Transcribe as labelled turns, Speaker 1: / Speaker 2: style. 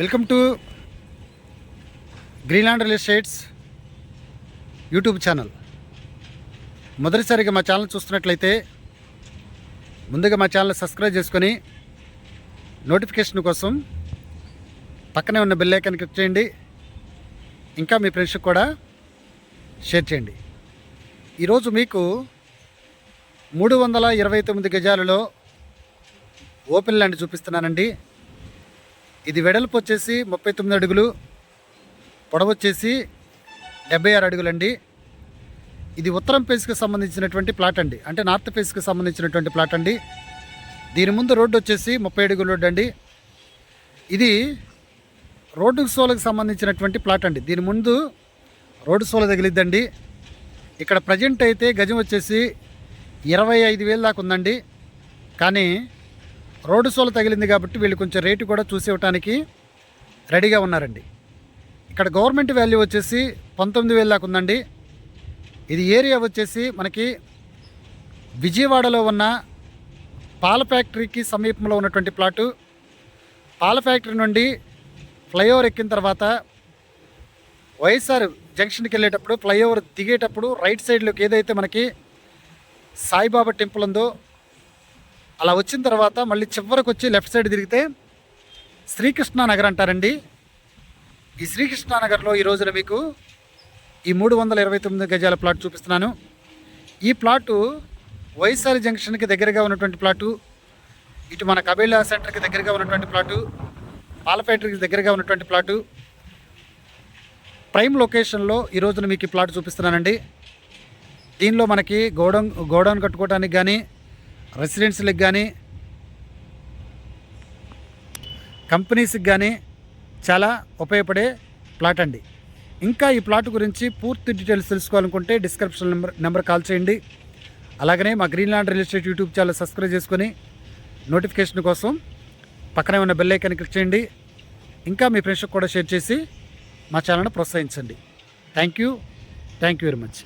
Speaker 1: Welcome to Greenland real estates YouTube channel. మొదటిసారిగా మా channel చూస్తున్నట్లయితే ముందుగా మా ఛానల్ సబ్స్క్రైబ్ చేసుకొని నోటిఫికేషన్ కోసం పక్కనే ఉన్న బెల్ ఐకాన్ క్లిక్ చేయండి. ఇంకా మీ ఫ్రెండ్స్కి కూడా షేర్ చేయండి. ఈరోజు మీకు మూడు వందల ఇరవై తొమ్మిది గజాలలో ఓపెన్ ల్యాండ్ చూపిస్తున్నానండి. ఇది వెడల్పు వచ్చేసి ముప్పై తొమ్మిది అడుగులు పొడవు వచ్చేసి డెబ్బై ఆరు అడుగులండి. ఇది ఉత్తరం ఫేస్కి సంబంధించినటువంటి ప్లాట్ అండి. అంటే నార్త్ ఫేస్కి సంబంధించినటువంటి ప్లాట్ అండి. దీని ముందు రోడ్డు వచ్చేసి ముప్పై అడుగుల రోడ్డు అండి. ఇది రోడ్డు సోలకు సంబంధించినటువంటి ప్లాట్ అండి. దీని ముందు రోడ్డు సోల తగిలిద్దండి. ఇక్కడ ప్రజెంట్ అయితే గజం వచ్చేసి ఇరవై ఐదు వేలు దాకా ఉందండి. కానీ రోడ్డు సోల తగిలింది కాబట్టి వీళ్ళు కొంచెం రేటు కూడా చూసి రెడీగా ఉన్నారండి. ఇక్కడ గవర్నమెంట్ వాల్యూ వచ్చేసి పంతొమ్మిది వేలు దాకా ఉందండి. ఇది ఏరియా వచ్చేసి మనకి విజయవాడలో ఉన్న పాల ఫ్యాక్టరీకి సమీపంలో ఉన్నటువంటి ప్లాటు. పాల ఫ్యాక్టరీ నుండి ఫ్లైఓవర్ ఎక్కిన తర్వాత వైఎస్ఆర్ జంక్షన్కి వెళ్ళేటప్పుడు ఫ్లైఓవర్ దిగేటప్పుడు రైట్ సైడ్లోకి ఏదైతే మనకి సాయిబాబా టెంపుల్ ఉందో అలా వచ్చిన తర్వాత మళ్ళీ చివరికి వచ్చి లెఫ్ట్ సైడ్ తిరిగితే శ్రీకృష్ణ నగర్ అంటారండి. ఈ శ్రీకృష్ణ నగర్లో ఈ రోజున మీకు ఈ మూడు వందల ఇరవై తొమ్మిది గజాల ప్లాట్ చూపిస్తున్నాను. ఈ ప్లాటు వైఎస్ఆర్ జంక్షన్కి దగ్గరగా ఉన్నటువంటి ప్లాటు ఇటు మన కబేలా సెంటర్కి దగ్గరగా ఉన్నటువంటి ప్లాటు పాలపేటకి దగ్గరగా ఉన్నటువంటి ప్లాటు. ప్రైమ్ లొకేషన్లో ఈ రోజున మీకు ఈ ప్లాట్ చూపిస్తున్నానండి. దీనిలో మనకి గోడౌన్ గోడౌన్ కట్టుకోవడానికి కానీ రెసిడెన్షియల్కి కానీ కంపెనీస్కి కానీ చాలా ఉపయోగపడే ప్లాట్ అండి. ఇంకా ఈ ప్లాట్ గురించి పూర్తి డీటెయిల్స్ తెలుసుకోవాలనుకుంటే డిస్క్రిప్షన్ నెంబర్ నెంబర్ కాల్ చేయండి. అలాగనే మా Greenland real estate YouTube channel subscribe చేసుకొని నోటిఫికేషన్ కోసం పక్కనే ఉన్న బెల్ ఐకాన్ క్లిక్ చేయండి. ఇంకా మీ ఫ్రెండ్స్కి కూడా షేర్ చేసి మా ఛానల్ని ప్రోత్సహించండి. Thank you. Thank you very much.